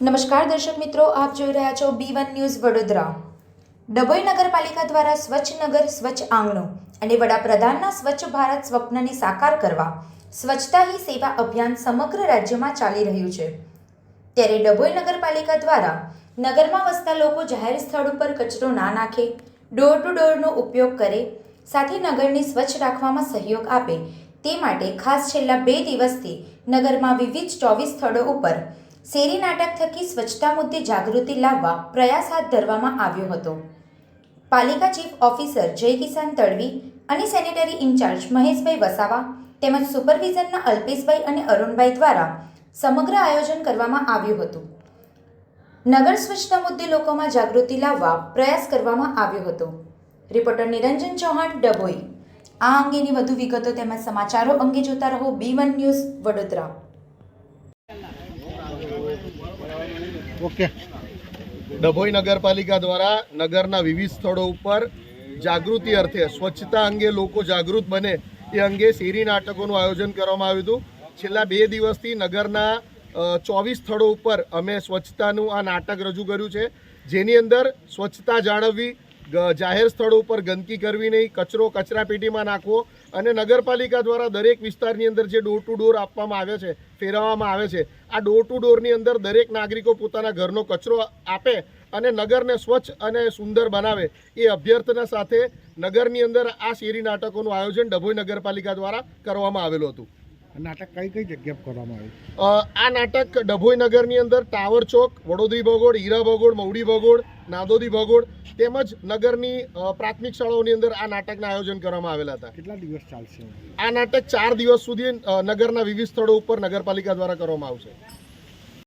નમસ્કાર દર્શક મિત્રો, આપ જોઈ રહ્યા છો B one news Vadodara. Dabhoi નગરપાલિકા દ્વારા સ્વચ્છ નગર, સ્વચ્છ આંગણો અને વડાપ્રધાનના સ્વચ્છ ભારત સ્વપ્નને સાકાર કરવા સ્વચ્છતા હી સેવા અભિયાન સમગ્ર રાજ્યમાં ચાલી રહ્યું છે. ત્યારે ડભોઈ નગરપાલિકા દ્વારા નગરમાં વસતા લોકો જાહેર સ્થળ ઉપર કચરો ના નાખે ડોર ટુ ડોરનો ઉપયોગ કરે, સાથે નગરને સ્વચ્છ રાખવામાં સહયોગ આપે તે માટે ખાસ છેલ્લા બે દિવસથી નગરમાં વિવિધ ચોવીસ સ્થળો ઉપર શેરી નાટક થકી સ્વચ્છતા મુદ્દે જાગૃતિ લાવવા પ્રયાસ હાથ ધરવામાં આવ્યો હતો. પાલિકા ચીફ ઓફિસર જય કિસાન તડવી અને સેનેટરી ઇન્ચાર્જ મહેશભાઈ વસાવા તેમજ સુપરવિઝનના અલ્પેશભાઈ અને અરુણભાઈ દ્વારા સમગ્ર આયોજન કરવામાં આવ્યું હતું. નગર સ્વચ્છતા મુદ્દે લોકોમાં જાગૃતિ લાવવા પ્રયાસ કરવામાં આવ્યો હતો. રિપોર્ટર નિરંજન ચૌહાણ, ડભોઈ. આ અંગેની વધુ વિગતો તેમજ સમાચારો અંગે જોતા રહો B one news Vadodara. Okay. Dabhoi નગરપાલિકા દ્વારા નગરના વિવિધ સ્થળો ઉપર જાગૃતિ અર્થે સ્વચ્છતા અંગે લોકો જાગૃત બને એ અંગે શેરી નાટકોનું આયોજન કરવામાં આવ્યું હતું. છેલ્લા બે દિવસથી નગરના ચોવીસ સ્થળો ઉપર અમે સ્વચ્છતાનું આ નાટક રજૂ કર્યું છે. જેની અંદર સ્વચ્છતા જાળવવી જાહેર સ્થળો ઉપર ગંદકી કરવી નહીં કચરો કચરા પેટીમાં નાખવો અને નગરપાલિકા દ્વારા દરેક વિસ્તારની અંદર જે ડોર ટુ ડોર આપવામાં આવે છે ફેરવવામાં આવે છે આ ડોર ટુ ડોરની અંદર દરેક નાગરિકો પોતાના ઘરનો કચરો આપે અને નગરને સ્વચ્છ અને સુંદર બનાવે એ અભ્યર્થના સાથે નગરની અંદર આ શેરી નાટકોનું આયોજન ડભોઈ નગરપાલિકા દ્વારા કરવામાં આવેલું હતું. નાટક કઈ કઈ જગ્યા કરવામાં આવ્યું? આ નાટક ડભોઈ નગરની અંદર ટાવર ચોક વડોદરી ભગોળ હીરા ભગોળ મવડી ભગોળ નાદોદી ભગોળ તેમજ નગરની પ્રાથમિક શાળાઓની અંદર આ નાટકના આયોજન કરવામાં આવેલા હતા. કેટલા દિવસ ચાલશે? આ નાટક ચાર દિવસ સુધી નગરના વિવિધ સ્થળો ઉપર નગરપાલિકા દ્વારા કરવામાં આવશે.